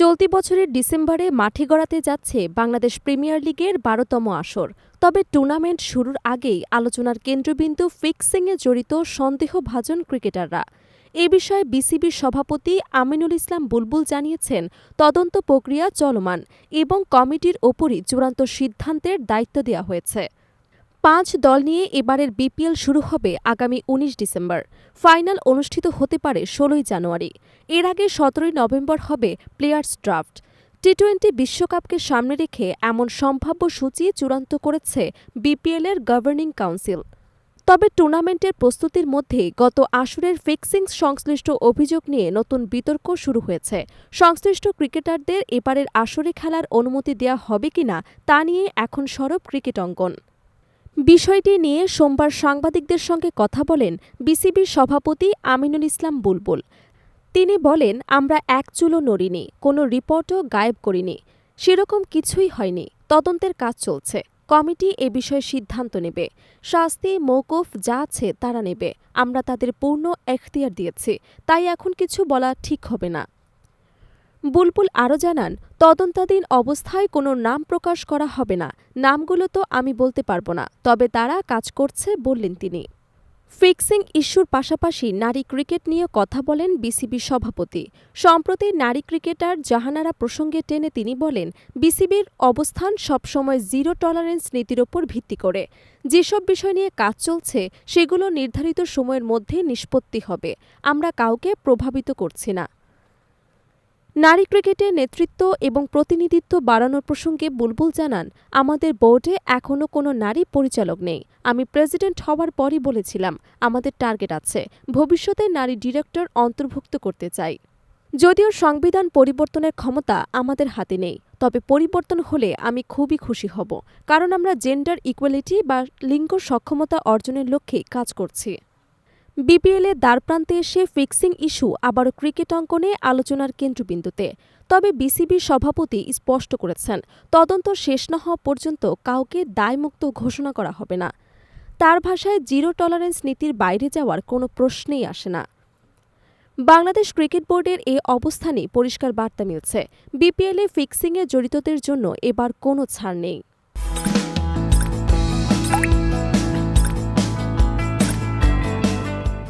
চলতি বছরের ডিসেম্বরে মাঠে গড়াতে যাচ্ছে বাংলাদেশ প্রিমিয়ার লিগের বারোতম আসর। তবে টুর্নামেন্ট শুরুর আগেই আলোচনার কেন্দ্রবিন্দু ফিক্সিংয়ে জড়িত সন্দেহভাজন ক্রিকেটাররা। এ বিষয়ে বিসিবির সভাপতি আমিনুল ইসলাম বুলবুল জানিয়েছেন, তদন্ত প্রক্রিয়া চলমান এবং কমিটির ওপরই চূড়ান্ত সিদ্ধান্তের দায়িত্ব দেওয়া হয়েছে। পাঁচ দল নিয়ে এবারের বিপিএল শুরু হবে আগামী উনিশ ডিসেম্বর। ফাইনাল অনুষ্ঠিত হতে পারে ষোলোই জানুয়ারি। এর আগে সতেরোই নভেম্বর হবে প্লেয়ার্স ড্রাফট। টি টোয়েন্টি বিশ্বকাপকে সামনে রেখে এমন সম্ভাব্য সূচি চূড়ান্ত করেছে বিপিএলের গভর্নিং কাউন্সিল। তবে টুর্নামেন্টের প্রস্তুতির মধ্যে গত আসরের ফিক্সিং সংশ্লিষ্ট অভিযোগ নিয়ে নতুন বিতর্ক শুরু হয়েছে। সংশ্লিষ্ট ক্রিকেটারদের এবারের আসরে খেলার অনুমতি দেওয়া হবে কিনা তা নিয়ে এখন সরব ক্রিকেট অঙ্গন। বিষয়টি নিয়ে সোমবার সাংবাদিকদের সঙ্গে কথা বলেন বিসিবির সভাপতি আমিনুল ইসলাম বুলবুল। তিনি বলেন, আমরা এক চুলো নড়িনি, কোনো রিপোর্টও গায়েব করিনি, সেরকম কিছুই হয়নি, তদন্তের কাজ চলছে, কমিটি এ বিষয়ে সিদ্ধান্ত নেবে, শাস্তি মৌকুফ যা আছে তারা নেবে, আমরা তাদের পূর্ণ এখতিয়ার দিয়েছি, তাই এখন কিছু বলা ঠিক হবে না। বুলবুল আরও জানান, তদন্তাধীন অবস্থায় কোনো নাম প্রকাশ করা হবে না। নামগুলো তো আমি বলতে পারব না, তবে তারা কাজ করছে, বললেন তিনি। ফিক্সিং ইস্যুর পাশাপাশি নারী ক্রিকেট নিয়ে কথা বলেন বিসিবি সভাপতি। সম্প্রতি নারী ক্রিকেটার জাহানারা প্রসঙ্গে টেনে তিনি বলেন, বিসিবির অবস্থান সবসময় জিরো টলারেন্স নীতির ওপর ভিত্তি করে। যেসব বিষয় নিয়ে কাজ চলছে, সেগুলো নির্ধারিত সময়ের মধ্যে নিষ্পত্তি হবে। আমরা কাউকে প্রভাবিত করছি না। নারী ক্রিকেটের নেতৃত্ব এবং প্রতিনিধিত্ব বাড়ানোর প্রসঙ্গে বুলবুল জানান, আমাদের বোর্ডে এখনও কোনো নারী পরিচালক নেই। আমি প্রেসিডেন্ট হওয়ার পরই বলেছিলাম, আমাদের টার্গেট আছে। ভবিষ্যতে নারী ডিরেক্টর অন্তর্ভুক্ত করতে চাই। যদিও সংবিধান পরিবর্তনের ক্ষমতা আমাদের হাতে নেই, তবে পরিবর্তন হলে আমি খুবই খুশি হব, কারণ আমরা জেন্ডার ইকুয়ালিটি বা লিঙ্গ সক্ষমতা অর্জনের লক্ষ্যে কাজ করছি। বিপিএলে দ্বারপ্রান্তে এসে ফিক্সিং ইস্যু আবারও ক্রিকেট অঙ্গনে আলোচনার কেন্দ্রবিন্দুতে। তবে বিসিবির সভাপতি স্পষ্ট করেছেন, তদন্ত শেষ না হওয়া পর্যন্ত কাউকে দায়মুক্ত ঘোষণা করা হবে না। তার ভাষায় জিরো টলারেন্স নীতির বাইরে যাওয়ার কোনো প্রশ্নেই আসে না। বাংলাদেশ ক্রিকেট বোর্ডের এ অবস্থানে পরিষ্কার বার্তা মিলছে বিপিএলে ফিক্সিংয়ে জড়িতদের জন্য এবার কোনো ছাড় নেই।